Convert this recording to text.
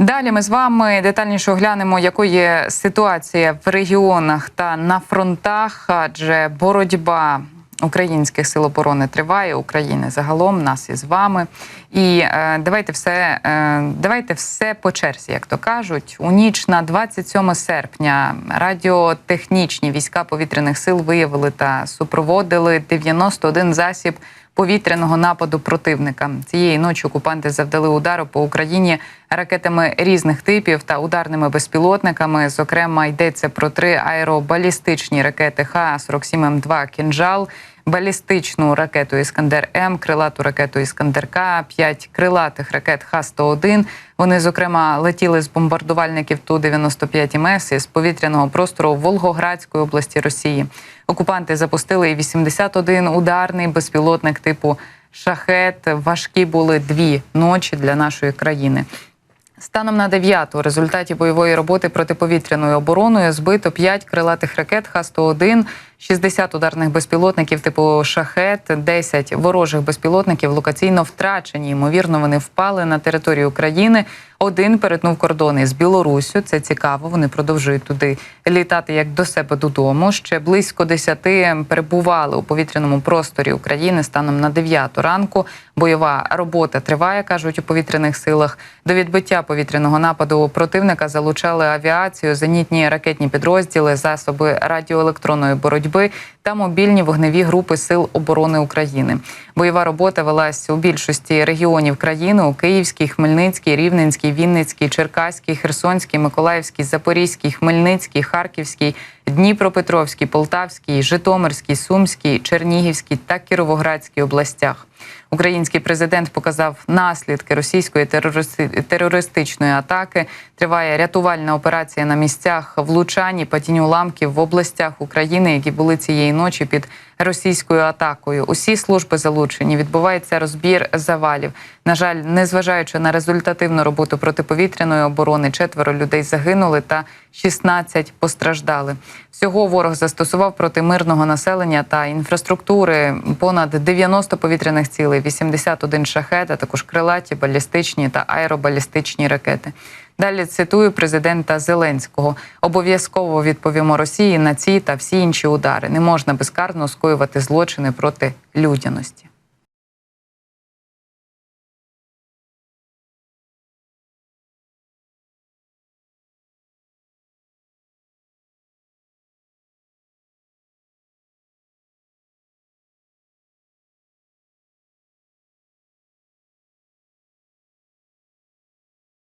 Далі ми з вами детальніше оглянемо, якою є ситуація в регіонах та на фронтах, адже боротьба українських сил оборони триває, України загалом нас із вами. І е, давайте все, е, давайте все по черзі, як то кажуть. У ніч на 27 серпня радіотехнічні війська повітряних сил виявили та супроводили 91 засіб повітряного нападу противника. Цієї ночі окупанти завдали удару по Україні ракетами різних типів та ударними безпілотниками. Зокрема, йдеться про три аеробалістичні ракети Х-47М2 «Кінжал», балістичну ракету Іскандер М, крилату ракету Іскандер К, п'ять крилатих ракет Х-101. Вони, зокрема, летіли з бомбардувальників Ту-95 МС із повітряного простору Волгоградської області Росії. Окупанти запустили і 81 ударний безпілотник типу шахет. Важкі були дві ночі для нашої країни. Станом на 9 у результаті бойової роботи протиповітряною обороною збито 5 крилатих ракет Х-101, 60 ударних безпілотників типу шахет, 10 ворожих безпілотників локаційно втрачені. Ймовірно, вони впали на територію України. Один перетнув кордони з Білоруссю. Це цікаво. Вони продовжують туди літати як до себе додому. Ще близько 10 перебували у повітряному просторі України станом на 9 ранку. Бойова робота триває, кажуть у повітряних силах. До відбиття повітряного нападу противника залучали авіацію, зенітні ракетні підрозділи, засоби радіоелектронної боротьби та мобільні вогневі групи Сил оборони України. Бойова робота велась у більшості регіонів країни у Київській, Хмельницькій, Рівненській, Вінницькій, Черкаській, Херсонській, Миколаївській, Запорізькій, Хмельницькій, Харківській, Дніпропетровській, Полтавській, Житомирській, Сумській, Чернігівській та Кіровоградській областях. Український президент показав наслідки російської терористи- терористичної атаки. Триває рятувальна операція на місцях влучань і падінь уламків в областях України, які були цієї ночі під російською атакою. Усі служби залучені. Відбувається розбір завалів. На жаль, незважаючи на результативну роботу протиповітряної оборони, четверо людей загинули та 16 постраждали. Всього ворог застосував проти мирного населення та інфраструктури понад 90 повітряних цілей, 81 шахет, а також крилаті, балістичні та аеробалістичні ракети. Далі цитую президента Зеленського: обов'язково відповімо Росії на ці та всі інші удари. Не можна безкарно скоювати злочини проти людяності.